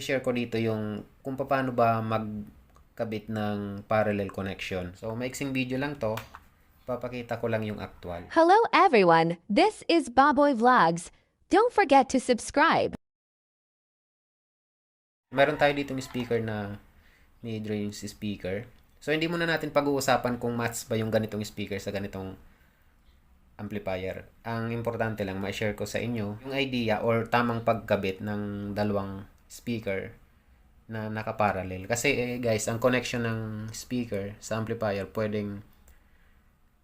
share ko dito yung kung paano ba magkabit ng parallel connection. So, maiksing video lang to. Papakita ko lang yung actual. Hello everyone, this is Baboy Vlogs. Don't forget to subscribe. Meron tayo dito speaker na mid-range speaker. So, hindi muna natin pag-uusapan kung match ba yung ganitong speaker sa ganitong amplifier. Ang importante lang, ma-share ko sa inyo yung idea or tamang pagkabit ng dalawang speaker na nakaparallel. Kasi eh, guys, ang connection ng speaker sa amplifier pwedeng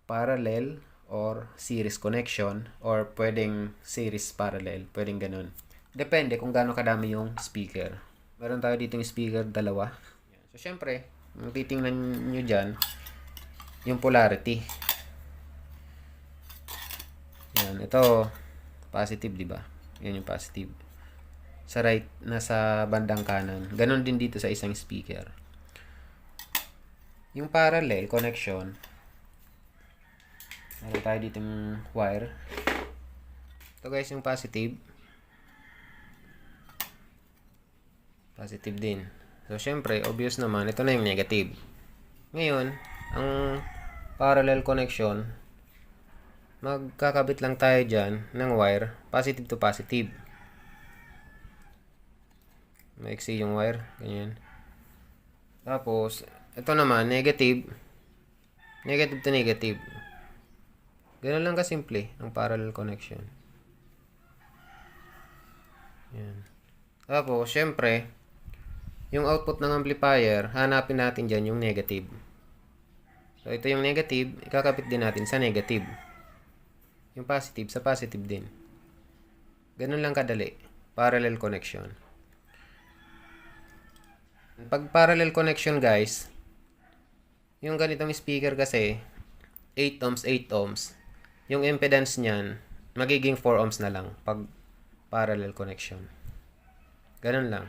parallel or series connection or pwedeng series parallel. Pwedeng ganun. Depende kung gaano kadami yung speaker. Meron tayo dito yung speaker, dalawa. So, syempre, ang titingnan nyo dyan, yung polarity. Yan, ito, positive, di ba? Yan yung positive. Sa right, nasa bandang kanan. Ganon din dito sa isang speaker. Yung parallel connection, meron tayo dito yung wire. Ito guys, yung positive. Positive din. So, syempre, obvious naman, ito na yung negative. Ngayon, ang parallel connection, magkakabit lang tayo dyan ng wire, positive to positive. Maiksi yung wire, ganyan. Tapos, ito naman, negative. Negative to negative. Ganun lang kasimple ang parallel connection. Yan. Tapos, syempre, yung output ng amplifier, hanapin natin dyan yung negative. So, ito yung negative, ikakapit din natin sa negative. Yung positive sa positive din. Ganun lang kadali. Parallel connection. Pag parallel connection guys, yung ganitong speaker kasi, 8 ohms, 8 ohms. Yung impedance niyan, magiging 4 ohms na lang pag parallel connection. Ganun lang.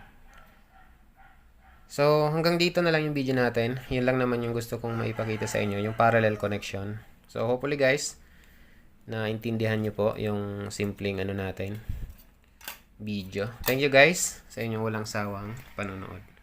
So, hanggang dito na lang yung video natin. Yun lang naman yung gusto kong maipakita sa inyo, yung parallel connection. So, hopefully guys, na intindihan nyo po yung simpleng ano natin, video. Thank you guys sa inyong walang sawang panonood.